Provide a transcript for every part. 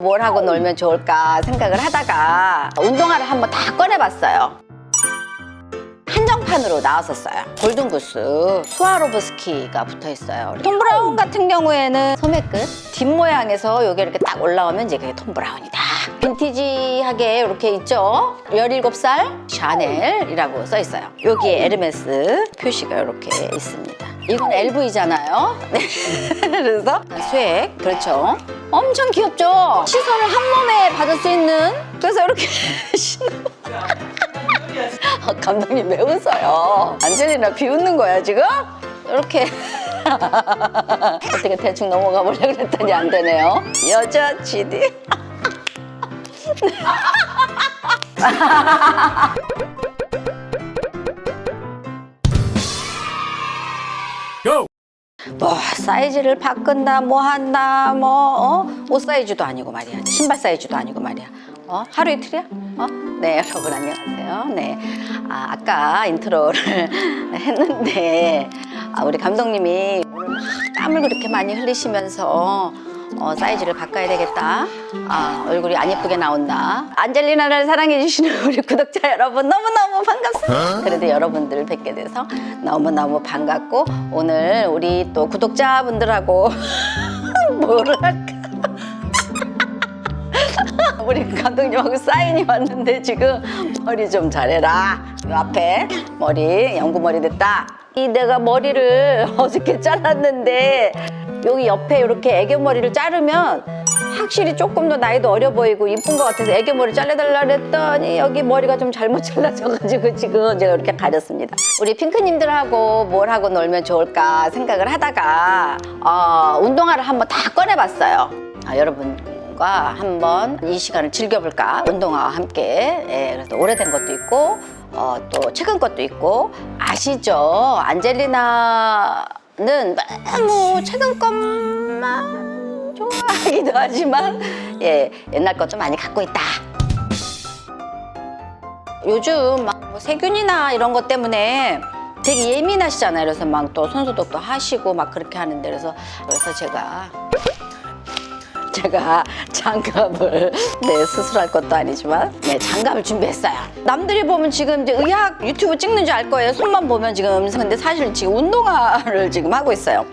뭘 하고 놀면 좋을까 생각을 하다가 운동화를 한번 다 꺼내봤어요. 한정판으로 나왔었어요. 골든구스 스와로브스키가 붙어 있어요. 톰 브라운 같은 경우에는 소매 끝 뒷모양에서 여기 이렇게 딱 올라오면 이제 그게 톰 브라운이다. 빈티지하게 이렇게 있죠. 17살 샤넬이라고 써 있어요. 여기에 에르메스 표시가 이렇게 있습니다. 이건 LV잖아요. 네. 그래서 스웩 그렇죠. 엄청 귀엽죠. 시선을 한 몸에 받을 수 있는 그래서 이렇게 신고 아, 감독님 왜 웃어요? 안젤리나 비웃는 거야 지금? 이렇게 어떻게 대충 넘어가 보려고 그랬더니 안 되네요. 여자 GD. 뭐 사이즈를 바꾼다 뭐 한다 뭐 어? 옷 사이즈도 아니고 말이야 신발 사이즈도 아니고 말이야 어? 하루 이틀이야? 어? 네 여러분 안녕하세요 네 아, 아까 인트로를 했는데 아, 우리 감독님이 땀을 그렇게 많이 흘리시면서 어, 사이즈를 바꿔야 되겠다. 아, 얼굴이 안 예쁘게 나온다. 안젤리나를 사랑해주시는 우리 구독자 여러분 너무너무 반갑습니다. 그래도 여러분들 뵙게 돼서 너무너무 반갑고 오늘 우리 또 구독자분들하고 뭐를 할까? 우리 감독님하고 사인이 왔는데 지금 머리 좀 잘해라. 요 앞에 머리 연구머리 됐다. 이 내가 머리를 어저께 잘랐는데 여기 옆에 이렇게 애교머리를 자르면 확실히 조금 더 나이도 어려 보이고 이쁜 것 같아서 애교머리 잘라달라 그랬더니 여기 머리가 좀 잘못 잘라져가지고 지금 제가 이렇게 가렸습니다. 우리 핑크님들하고 뭘 하고 놀면 좋을까 생각을 하다가 어, 운동화를 한번 다 꺼내봤어요. 아, 여러분과 한번 이 시간을 즐겨볼까 운동화와 함께 예, 그래서 오래된 것도 있고 어, 또 최근 것도 있고 아시죠 안젤리나 는 너무 최근 것만 좋아하기도 하지만 예 옛날 것도 많이 갖고 있다. 요즘 막 뭐 세균이나 이런 것 때문에 되게 예민하시잖아요. 그래서 막 또 손소독도 하시고 막 그렇게 하는데 그래서 그래서 제가 제가 장갑을 네 수술할 것도 아니지만 네 장갑을 준비했어요. 남들이 보면 지금 이제 의학 유튜브 찍는 줄 알 거예요. 손만 보면 지금 근데 사실 지금 운동화를 지금 하고 있어요.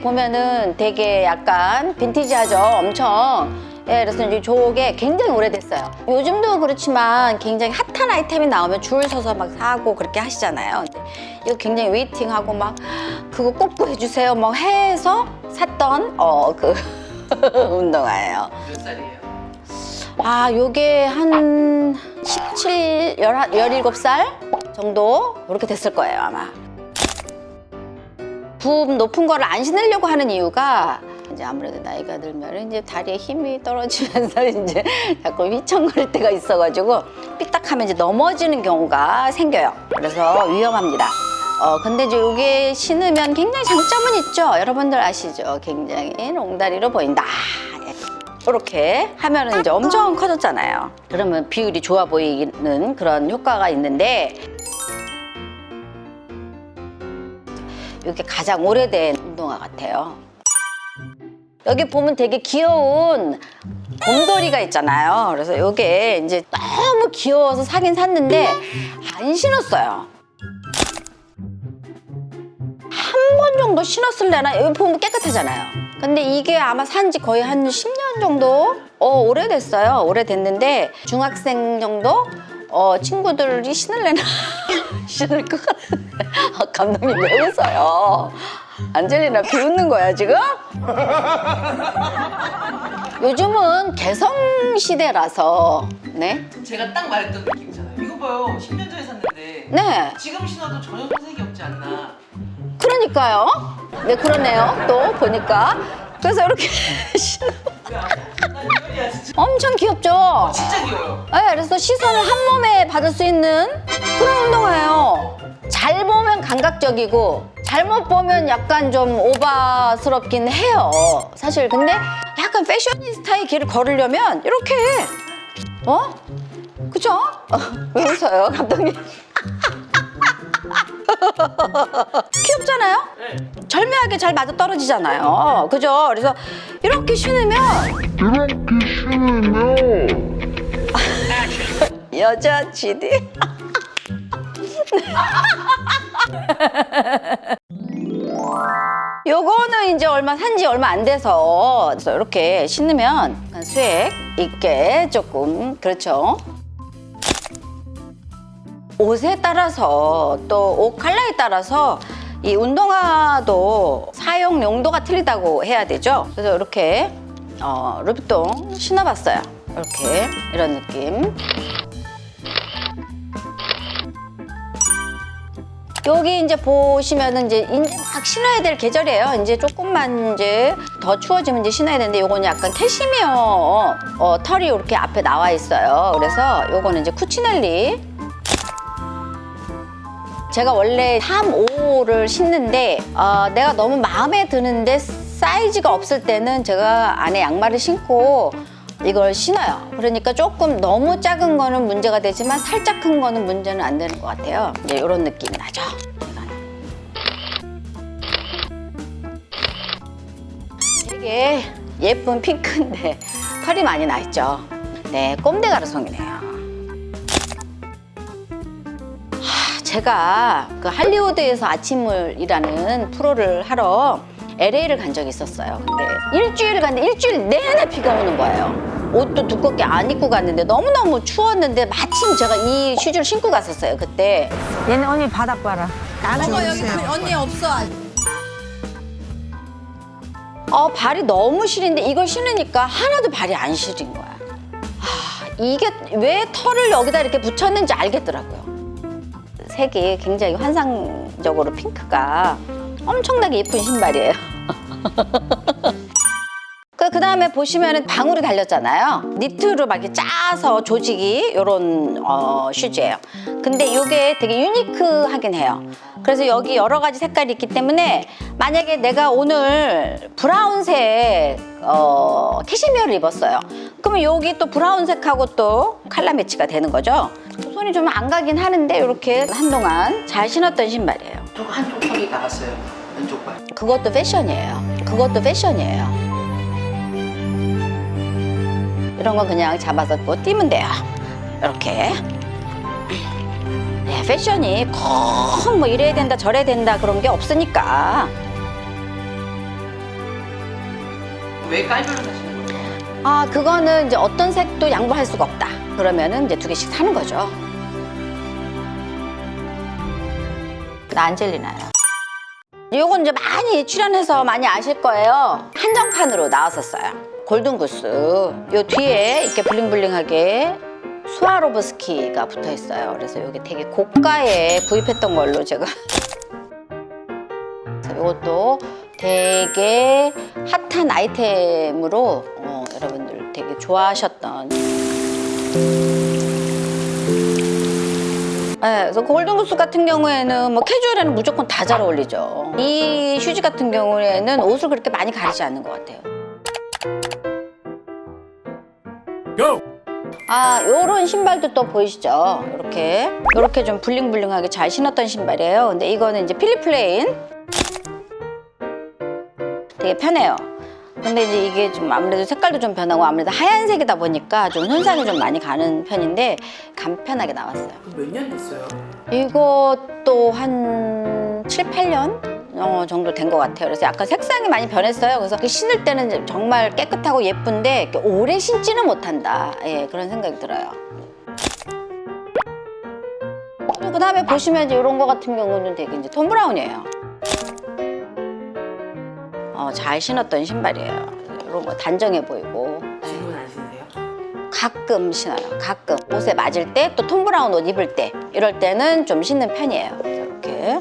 보면은 되게 약간 빈티지하죠. 엄청. 예, 그래서 이제 저게 굉장히 오래됐어요. 요즘도 그렇지만 굉장히 핫한 아이템이 나오면 줄 서서 막 사고 그렇게 하시잖아요. 이거 굉장히 웨이팅하고 막 그거 꼭 구해주세요. 뭐 해서 샀던 어 그 운동화예요. 몇 살이에요? 아, 요게 한 17, 17살 정도 그렇게 됐을 거예요, 아마. 부음 높은 거를 안 신으려고 하는 이유가 이제 아무래도 나이가 들면 이제 다리에 힘이 떨어지면서 이제 자꾸 휘청거릴 때가 있어가지고 삐딱하면 이제 넘어지는 경우가 생겨요. 그래서 위험합니다. 어, 근데 이제 이게 신으면 굉장히 장점은 있죠. 여러분들 아시죠? 굉장히 롱다리로 보인다. 이렇게 하면은 이제 엄청 커졌잖아요. 그러면 비율이 좋아 보이는 그런 효과가 있는데 이게 가장 오래된 운동화 같아요. 여기 보면 되게 귀여운 곰돌이가 있잖아요. 그래서 이게 이제 너무 귀여워서 사긴 샀는데 안 신었어요. 한 번 정도 신었을래나 여기 보면 깨끗하잖아요. 근데 이게 아마 산지 거의 한 10년 정도 어, 오래됐어요. 오래됐는데 중학생 정도 어, 친구들이 신을래나 신을 것 같은데 아, 감독님 왜 웃어요? 안젤리나 비웃는 거야 지금? 요즘은 개성 시대라서 네? 제가 딱 말했던 느낌이잖아요. 이거 봐요. 10년 전에 샀는데 네 지금 신어도 전혀 손색이 없지 않나. 그러니까요. 네 그러네요. 또 보니까 그래서 이렇게 신어. 엄청 귀엽죠? 진짜 귀여워요. 네, 그래서 시선을 한 몸에 받을 수 있는 그런 운동화예요. 잘 보면 감각적이고 잘못 보면 약간 좀 오바스럽긴 해요. 사실 근데 약간 패셔니스타의 길을 걸으려면 이렇게 어? 그죠? 어, 왜 웃어요, 감독님? 귀엽잖아요? 네. 절묘하게 잘 맞아 떨어지잖아요. 그죠? 그래서 이렇게 신으면 이렇게 신으면 여자 GD. 요거는 이제 얼마 산지 얼마 안 돼서 그래서 이렇게 신으면 수액 있게 조금 그렇죠. 옷에 따라서 또 옷 컬러에 따라서 이 운동화도 사용 용도가 틀리다고 해야 되죠. 그래서 이렇게 어, 루비통 신어봤어요. 이렇게 이런 느낌. 여기 이제 보시면은 이제 이제 막 신어야 될 계절이에요. 이제 조금만 이제 더 추워지면 이제 신어야 되는데 요거는 약간 캐시미어 어, 털이 이렇게 앞에 나와 있어요. 그래서 요거는 이제 쿠치넬리 제가 원래 3, 5를 신는데 어, 내가 너무 마음에 드는데 사이즈가 없을 때는 제가 안에 양말을 신고 이걸 신어요. 그러니까 조금 너무 작은 거는 문제가 되지만 살짝 큰 거는 문제는 안 되는 것 같아요. 이제 이런 느낌이 나죠. 이게 예쁜 핑크인데 털이 많이 나 있죠. 네, 꼼데 가루송이네요. 제가 그 할리우드에서 아침을이라는 프로를 하러 LA를 간 적이 있었어요. 근데 일주일 갔는데 일주일 내내 비가 오는 거예요. 옷도 두껍게 안 입고 갔는데 너무너무 추웠는데 마침 제가 이 슈즈를 신고 갔었어요, 그때. 얘네 언니 바닥 봐라. 어머, 여기 언니 없어. 어, 발이 너무 시린데 이걸 신으니까 하나도 발이 안 시린 거야. 아, 이게 왜 털을 여기다 이렇게 붙였는지 알겠더라고요. 색이 굉장히 환상적으로 핑크가 엄청나게 예쁜 신발이에요. 그, 그 다음에 보시면은 방울이 달렸잖아요. 니트로 막 이렇게 짜서 조직이 요런 어, 슈즈예요. 근데 이게 되게 유니크하긴 해요. 그래서 여기 여러 가지 색깔이 있기 때문에 만약에 내가 오늘 브라운색 어, 캐시미어를 입었어요. 그러면 여기 또 브라운색하고 또 칼라 매치가 되는 거죠. 손이 좀 안 가긴 하는데 이렇게 한동안 잘 신었던 신발이에요. 저 한쪽 턱이 나갔어요. 왼쪽 발. 그것도 패션이에요. 그것도 패션이에요. 이런 거 그냥 잡아서 뭐 띄면 돼요. 이렇게. 네, 패션이 꼭뭐 이래야 된다 저래야 된다 그런 게 없으니까. 왜 깔별로 사시는 거예요? 아, 그거는 이제 어떤 색도 양보할 수가 없다. 그러면은 이제 두 개씩 사는 거죠. 안젤리나요. 요건 이제 많이 출연해서 많이 아실 거예요. 한정판으로 나왔었어요. 골든구스. 요 뒤에 이렇게 블링블링하게 스와로브스키가 붙어 있어요. 그래서 이게 되게 고가에 구입했던 걸로 제가. 이것도 되게 핫한 아이템으로 어, 여러분들 되게 좋아하셨던. 네, 그래서 골든구스 같은 경우에는 뭐 캐주얼에는 무조건 다 잘 어울리죠. 이 슈즈 같은 경우에는 옷을 그렇게 많이 가리지 않는 것 같아요. 아, 요런 신발도 또 보이시죠? 이렇게. 이렇게 좀 블링블링하게 잘 신었던 신발이에요. 근데 이거는 이제 필리플레인. 되게 편해요. 근데 이제 이게 좀 아무래도 색깔도 좀 변하고 아무래도 하얀색이다 보니까 좀 손상이 좀 많이 가는 편인데 간편하게 나왔어요. 몇 년 됐어요? 이것도 한 7, 8년 어, 정도 된 것 같아요. 그래서 약간 색상이 많이 변했어요. 그래서 그 신을 때는 정말 깨끗하고 예쁜데 오래 신지는 못한다. 예, 그런 생각이 들어요. 그리고 그다음에 보시면 이제 이런 거 같은 경우는 되게 이제 톰 브라운이에요. 어, 잘 신었던 신발이에요. 이런 거 단정해 보이고. 지금은 안 신으세요? 가끔 신어요. 가끔 옷에 맞을 때 또 톰 브라운 옷 입을 때 이럴 때는 좀 신는 편이에요. 이렇게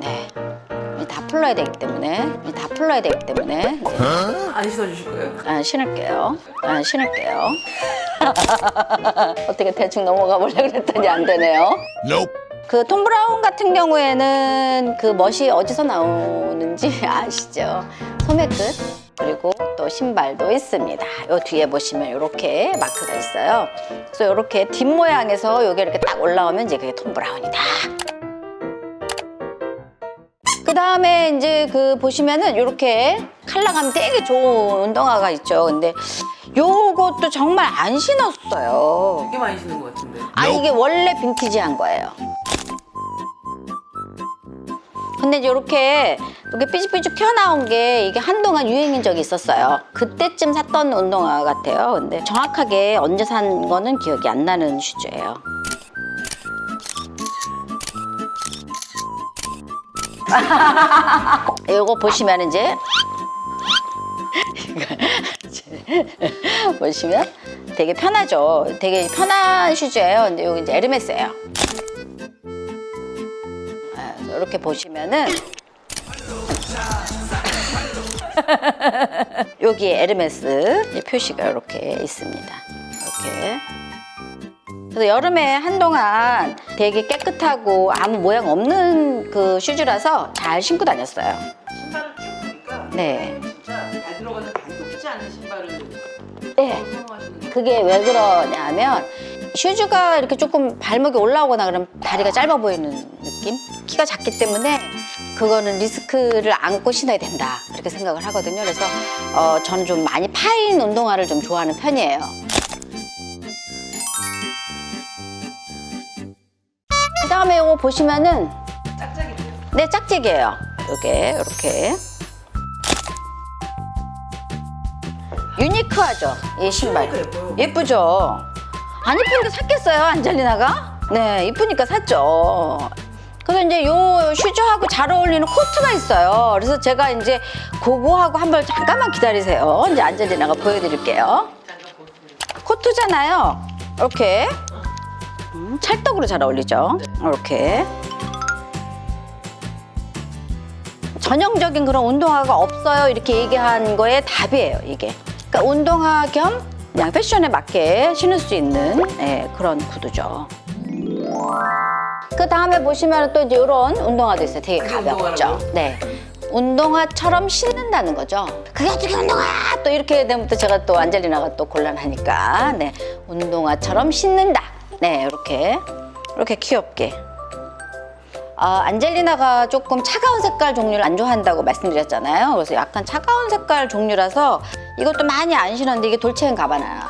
네, 이다 풀러야 되기 때문에 이다 풀러야 되기 때문에 이제 안 신어주실 거예요? 아, 신을게요. 아, 신을게요. 어떻게 대충 넘어가 보려고 그랬더니 안 되네요. Nope. 그 톰 브라운 같은 경우에는 그 멋이 어디서 나오는지 아시죠? 소매 끝 그리고 또 신발도 있습니다. 요 뒤에 보시면 이렇게 마크가 있어요. 그래서 이렇게 뒷 모양에서 요게 이렇게 딱 올라오면 이제 그게 톰 브라운이다. 그 다음에 이제 그 보시면은 이렇게 칼라감 되게 좋은 운동화가 있죠. 근데 요것도 정말 안 신었어요. 되게 많이 신는 것 같은데. 아 이게 원래 빈티지한 거예요. 근데 이렇게 이렇게 삐죽삐죽 튀어나온 게 이게 한동안 유행인 적이 있었어요. 그때쯤 샀던 운동화 같아요. 근데 정확하게 언제 산 거는 기억이 안 나는 슈즈예요. 이거 보시면 이제 보시면 되게 편하죠. 되게 편한 슈즈예요. 근데 여기 이제 에르메스예요. 이렇게 보시면은 여기에 에르메스 표시가 이렇게 있습니다. 이렇게. 그래서 여름에 한동안 되게 깨끗하고 아무 모양 없는 그 슈즈라서 잘 신고 다녔어요. 신발을 쭉 보니까 네. 진짜 발 들어가는 발이 높지 않은 신발을 네. 그게 왜 그러냐면 슈즈가 이렇게 조금 발목이 올라오거나 그러면 다리가 짧아 보이는 느낌? 키가 작기 때문에 그거는 리스크를 안고 신어야 된다 이렇게 생각을 하거든요. 그래서 어, 저는 좀 많이 파인 운동화를 좀 좋아하는 편이에요. 그 다음에 이거 보시면은. 네 짝짝이에요. 요게 이렇게 유니크하죠 이 신발. 예쁘죠? 안 예쁘니까 샀겠어요, 안젤리나가? 네, 이쁘니까 샀죠. 그래서 이제 요 슈즈하고 잘 어울리는 코트가 있어요. 그래서 제가 이제 그거하고 한번 잠깐만 기다리세요. 이제 안젤리나가 보여드릴게요. 코트잖아요. 이렇게. 음, 찰떡으로 잘 어울리죠? 이렇게. 전형적인 그런 운동화가 없어요. 이렇게 얘기한 거에 답이에요, 이게. 그러니까 운동화 겸 그냥 패션에 맞게 신을 수 있는 예, 그런 구두죠. 그 다음에 보시면 또 이제 이런 운동화도 있어요. 되게 가볍죠. 네. 운동화처럼 신는다는 거죠. 그게 어떻게 운동화? 또 이렇게 되면 또 제가 또 안젤리나가 또 곤란하니까. 네. 운동화처럼 신는다. 네, 이렇게. 이렇게 귀엽게. 아, 안젤리나가 조금 차가운 색깔 종류를 안 좋아한다고 말씀드렸잖아요. 그래서 약간 차가운 색깔 종류라서 이것도 많이 안 신었는데 이게 돌체인 가바나예요.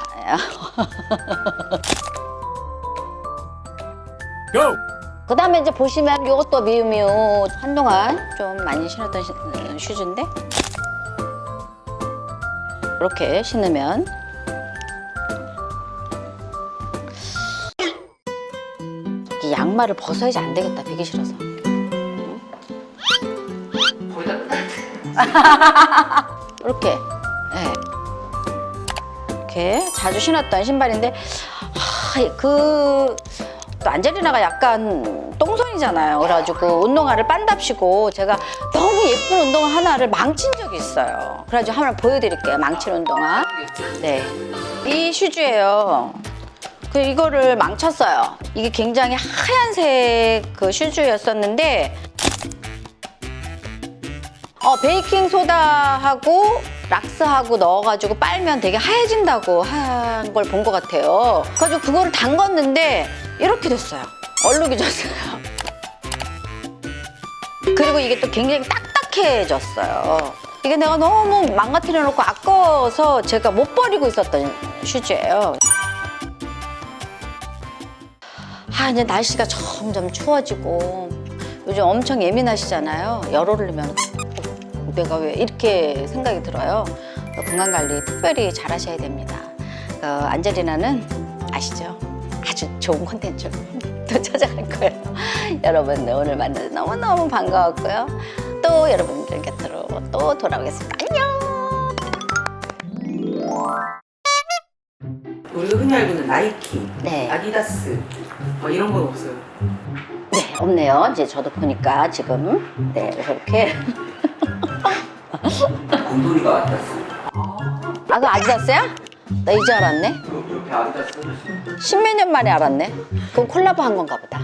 그 다음에 이제 보시면 이것도 미우미우. 한동안 좀 많이 신었던 시- 음, 슈즈인데? 이렇게 신으면. 이 양말을 벗어야지 안 되겠다 베기 싫어서. 이렇게. 네. 이렇게 자주 신었던 신발인데 하, 그 또 안젤리나가 약간 똥손이잖아요. 그래가지고 운동화를 빤답시고 제가 너무 예쁜 운동화 하나를 망친 적이 있어요. 그래가지고 한번 보여드릴게요. 망친 운동화. 네. 이 슈즈예요. 그 이거를 망쳤어요. 이게 굉장히 하얀색 그 슈즈였었는데 어, 베이킹 소다하고 락스하고 넣어가지고 빨면 되게 하얘진다고 한 걸 본 것 같아요. 그래가지고 그거를 담궜는데 이렇게 됐어요. 얼룩이 졌어요. 그리고 이게 또 굉장히 딱딱해졌어요. 이게 내가 너무 망가뜨려 놓고 아까워서 제가 못 버리고 있었던 슈즈예요. 아, 이제 날씨가 점점 추워지고 요즘 엄청 예민하시잖아요. 열 오르면 내가 왜 이렇게 생각이 들어요. 건강 관리 특별히 잘 하셔야 됩니다. 어, 안젤리나는 아시죠? 아주 좋은 콘텐츠로 또 찾아갈 거예요. 여러분 오늘 만나서 너무너무 반가웠고요. 또 여러분들 곁으로 또 돌아오겠습니다. 안녕! 우리가 흔히 알고 있는 나이키, 네. 아디다스 뭐 이런 건 없어요. 네, 없네요. 이제 저도 보니까 지금 네, 이렇게 곰돌이가 아디다스 아, 그거 아디다스야? 나 이제 알았네. 이렇게 아디다스 십몇 년 만에 알았네. 그건 콜라보 한 건가 보다.